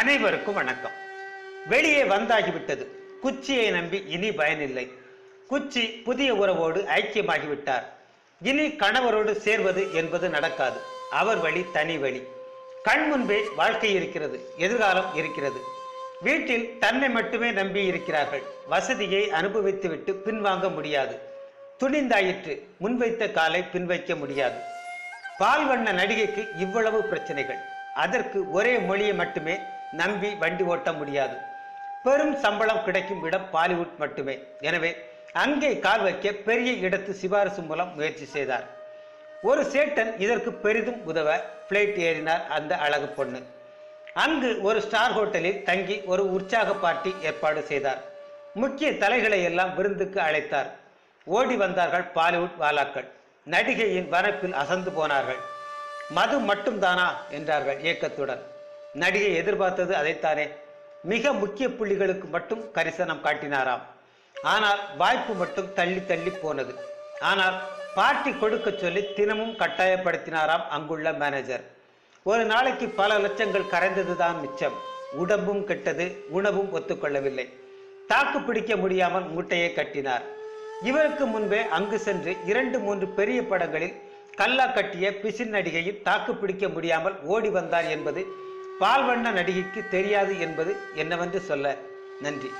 அனைவருக்கும் வணக்கம். வெளியே வந்தாகிவிட்டது. குச்சியை நம்பி இனி பயனில்லை. குச்சி புதிய உறவோடு ஐக்கியமாகிவிட்டார். இனி கணவரோடு சேர்வது என்பது நடக்காது. அவர் வழி தனி வழி. கண் முன்பே வாழ்க்கை இருக்கிறது எதிர்காலம் இருக்கிறது. வீட்டில் தன்னை மட்டுமே நம்பி இருக்கிறார்கள். வசதியை அனுபவித்துவிட்டு பின்வாங்க முடியாது. துணிந்தாயிற்று முன்வைத்த காலை பின்வைக்க முடியாது. பால் வண்ண நடிகைக்கு இவ்வளவு பிரச்சனைகள். அதற்கு ஒரே மொழியை மட்டுமே நம்பி வண்டி ஓட்ட முடியாது. பெரும் சம்பளம் கிடைக்கும் இடம் பாலிவுட் மட்டுமே. எனவே அங்கே கால் வைக்க பெரிய இடத்து சிபாரிசு மூலம் முயற்சி செய்தார். ஒரு சேட்டன் இதற்கு பெரிதும் உதவ பிளைட் ஏறினார் அந்த அழகு பொண்ணு. அங்கு ஒரு ஸ்டார் ஹோட்டலில் தங்கி ஒரு உற்சாக பார்ட்டி ஏற்பாடு செய்தார். முக்கிய தலைகளை எல்லாம் விருந்துக்கு அழைத்தார். ஓடி வந்தார்கள் பாலிவுட் வாலாக்கள். நடிகையின் வரப்பில் அசந்து போனார்கள். மது மட்டும்தானா? என்றார்கள் ஏக்கத்துடன். நடிகை எதிர்பார்த்தது அதைத்தானே. மிக முக்கிய புள்ளிகளுக்கு மட்டும் கரிசனம் காட்டினாராம். ஆனால் வாய்ப்பு மட்டும் தள்ளி தள்ளி போனது. ஆனால் பார்ட்டி கொடுக்க சொல்லி தினமும் கட்டாயப்படுத்தினாராம் அங்குள்ள மேனேஜர் ஒரு நாளைக்கு பல லட்சங்கள் கரைந்ததுதான் மிச்சம். உடம்பும் கெட்டது உணவும் ஒத்துக்கொள்ளவில்லை. தாக்கு பிடிக்க முடியாமல் மூட்டையை கட்டினார். இவருக்கு முன்பே அங்கு சென்று இரண்டு மூன்று பெரிய படங்களில் கல்லா கட்டிய பிசின் நடிகையும் தாக்கு பிடிக்க முடியாமல் ஓடி வந்தார் என்பது பால்வண்ண நடிகைக்கு தெரியாது என்பது என்னவென்று சொல்ல நன்றி.